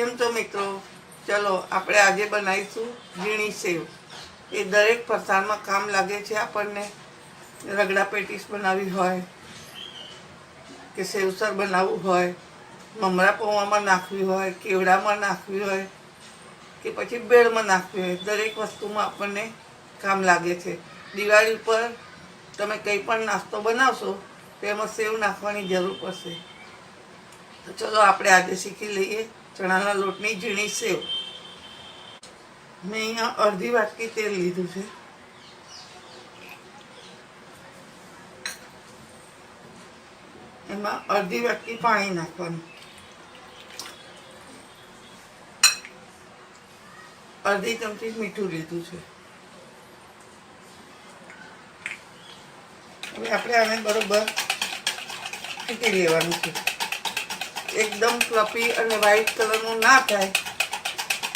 કેમ છો મિત્રો? ચલો, આપણે આજે બનાવીશું ઝીણી સેવ. એ દરેક ફરસાણમાં કામ લાગે છે આપણને. રગડા પેટીસ બનાવવી હોય, કે સેવસર બનાવવું હોય, મમરા પૌવામાં નાખવી હોય, કેવડામાં નાખવી હોય, કે પછી બેડમાં નાખવી હોય, દરેક વસ્તુમાં આપણને કામ લાગે છે. દિવાળી ઉપર તમે કંઈ પણ નાસ્તો બનાવશો, તો એમાં સેવ નાખવાની જરૂર પડશે. ચલો, આપણે આજે શીખી લઈએ ચણાના લોટની ઝીણી સેવ. મેં અહીંયા અડધી વાટકી તેલ લીધું છે. એમાં અડધી વાટકી પાણી નાખવાનું. અડધી ચમચી મીઠું લીધું છે. હવે આપણે આને બરોબર ફીટી લેવાનું છે. એકદમ ફ્લફી અને વ્હાઈટ કલરનું ના થાય,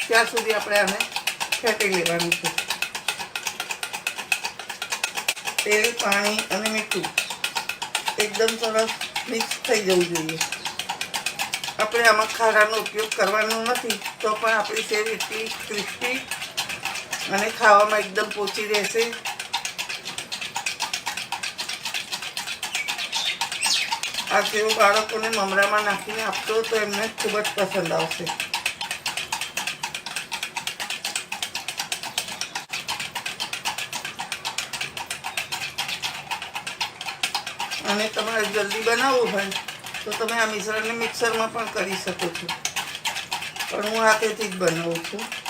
ત્યાં સુધી આપણે આને ફેંટી લેવાનું છે. તેલ, પાણી અને મીઠું એકદમ સરસ મિક્સ થઈ જવું જોઈએ. આપણે આમાં ખારાનો ઉપયોગ કરવાનો નથી, તો પણ આપણી સેવ એટલી ક્રિસ્પી અને ખાવામાં એકદમ પોચી રહેશે. આ સેવ બાળકોને મમરામાં નાખીને આપશો તો એમને ખૂબ જ પસંદ આવશે. અને તમારે જલ્દી બનાવવું હોય તો તમે આ મિશ્રણને મિક્સરમાં પણ કરી શકો છો. પણ હું હાથેથી જ બનાવું છું.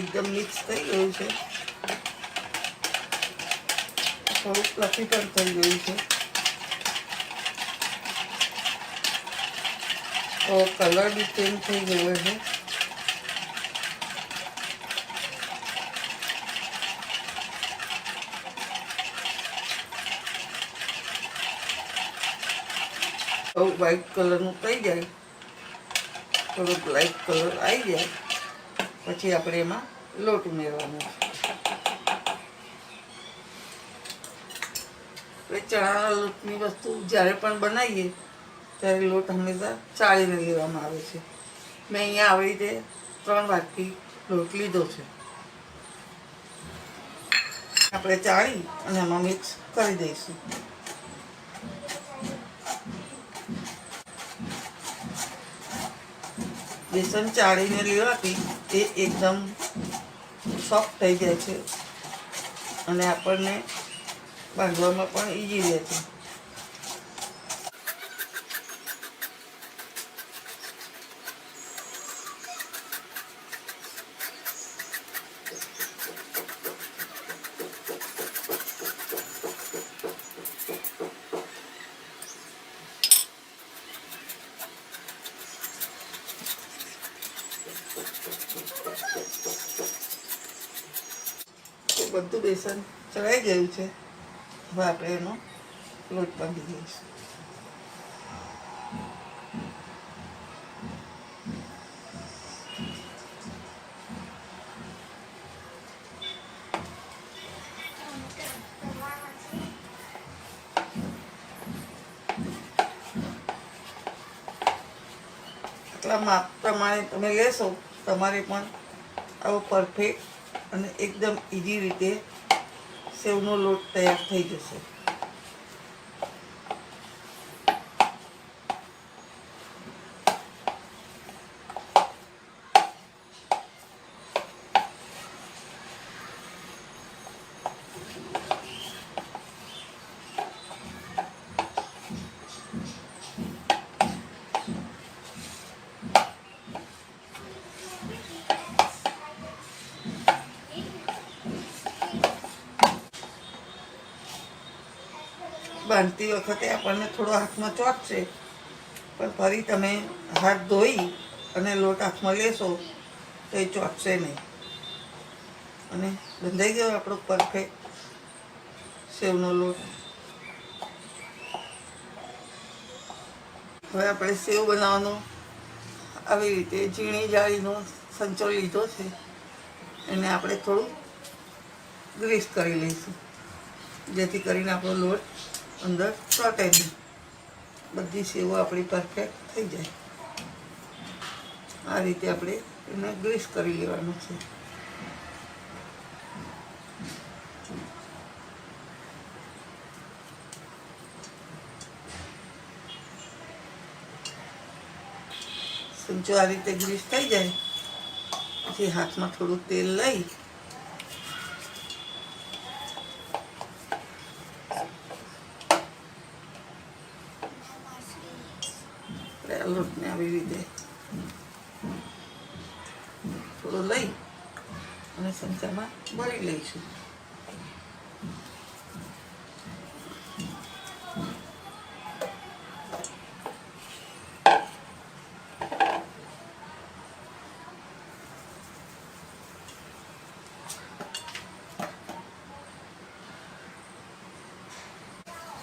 એકદમ મિક્સ થઈ ગયું છે. થોડુંક ફ્લફી પણ થઈ ગયું છે. તો કલર બી ચેન્જ થઈ ગયો છે. વ્હાઈટ કલરનું થઈ જાય. થોડુંક લાઇટ કલર આવી જાય. પછી આપણે એમાં લોટ ઉમેરવાનો ચણાના લોટની વસ્તુ જ્યારે પણ બનાવીએ, ત્યારે લોટ હંમેશા ચાળીને લેવામાં આવે છે. મેં અહીંયા આવી રીતે ત્રણ વાટકી લોટ લીધો છે. આપણે ચાળી અને એમાં મિક્સ કરી દઈશું. બેસન ચાળીને લેવાથી એ એકદમ સોફ્ટ થઈ જાય છે. અને આપણને બાંધવામાં પણ ઈઝી રહે છે. બધું બેસન ચડાઈ ગયું છે. હવે આપણે એનો લોટ બાંધી દઈશું આટલા માપ પ્રમાણે તમે લેશો તમારે પણ આવો પરફેક્ટ અને એકદમ ઇઝી રીતે સેવનો લોટ તૈયાર થઈ જશે. બાંધતી વખતે આપણને થોડો હાથમાં ચોટશે. પણ ફરી તમે હાથ ધોઈ અને લોટ હાથમાં લેશો, તો એ ચોટશે નહીં. અને બંધાઈ ગયો આપણો પરફેક્ટ સેવનો લોટ. હવે આપણે સેવ બનાવવાનો આવી રીતે ઝીણી જાળીનો સંચો લીધો છે. એને આપણે થોડું ગ્રીસ કરી લઈશું. જેથી કરીને આપણો લોટ અંદર ચોટે નહીં બધી સેવો આપણી પરફેક્ટ થઈ જાય. આ રીતે આપણે એને ગ્રીસ કરી લેવાનું છે. જો આ રીતે ગ્રીસ થઈ જાય. પછી હાથમાં થોડું તેલ લઈ આપણે આ લોટને આવી રીતે થોડો લઈ સંચામાં ભરી લઈશું.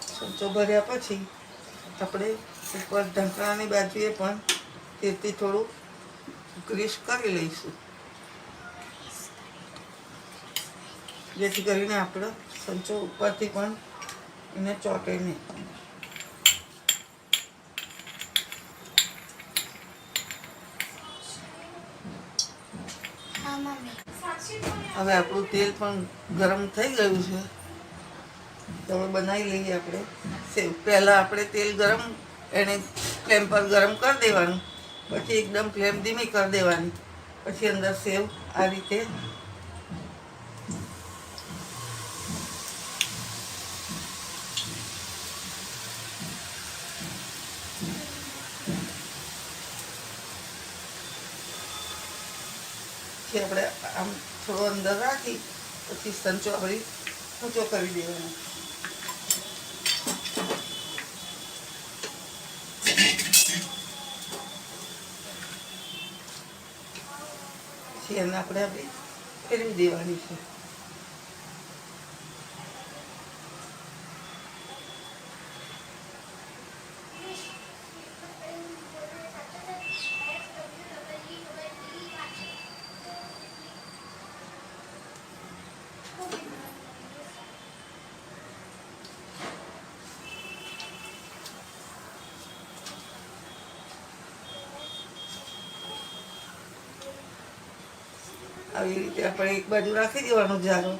સંચો ભર્યા પછી આપણે ઉપર ઢંકણાની બાજુએ પણ તેથી થોડું ગ્રીસ કરી લઈશું. જેથી કરીને આપણો સંચો ઉપરથી પણ એને ચોટે નહીં. હવે આપણું તેલ પણ ગરમ થઈ ગયું છે. તો બનાવી લઈએ આપણે. સેવ પહેલાં આપણે તેલ ગરમ, એને ફ્લેમ પર ગરમ કરી દેવાનું. પછી એકદમ ફ્લેમ ધીમી કરી દેવાની. પછી અંદર સેવ આ રીતે પછી આપણે આમ થોડો અંદર રાખી, પછી સંચો આપણી ઊંચો કરી દેવાનો. પછી એને આપણે આપણી ફેરવી દેવાની છે. આવી રીતે આપણે એક બાજુ રાખી દેવાનું જારો.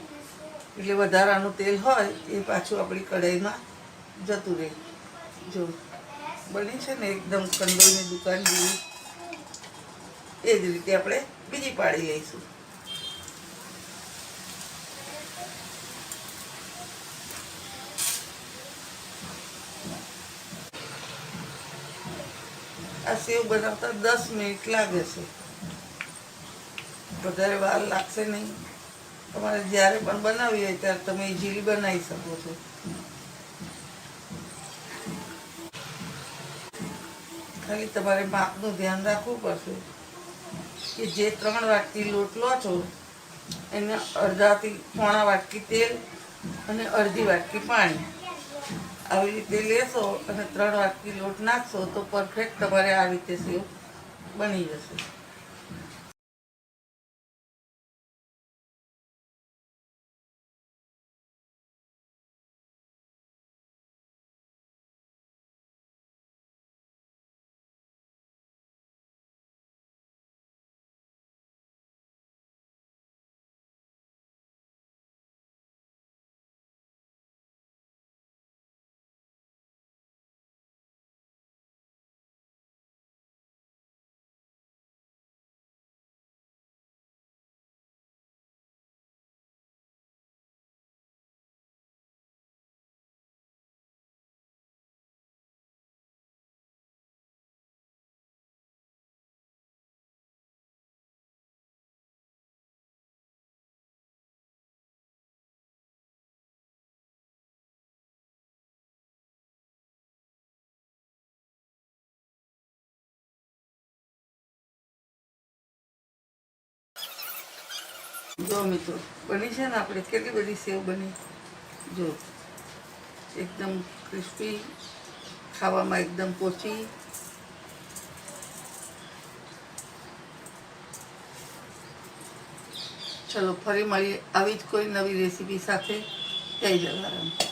એટલે વધારાનું તેલ હોય એ પાછું આપણી કઢાઈમાં જતું રહે. જો, બની છે ને એકદમ કંદોઈની દુકાન જેવી. એ જ રીતે આપણે બીજી પાડી લઈશું. આ સેવ બનાવતા દસ મિનિટ લાગે છે. વધારે વાર લાગશે નહીં. તમારે જ્યારે પણ બનાવવી હોય ત્યારે તમે ઇઝીલી બનાવી શકો છો. ખાલી તમારે માપનું ધ્યાન રાખવું પડશે કે જે ત્રણ વાટકી લોટ લો છો, એને અડધાથી પોણા વાટકી તેલ અને અડધી વાટકી પાણી. આવી રીતે લેશો અને ત્રણ વાટકી લોટ નાખશો તો પરફેક્ટ તમારે આ રીતે સેવ બની જશે. જો મિત્રો, બની છે ને આપણે? કેટલી બધી સેવ બની? જો, એકદમ ક્રિસ્પી ખાવામાં એકદમ પોચી. ચલો, ફરી મળીએ. આવી જ કોઈ નવી રેસીપી સાથે. જય જલારામ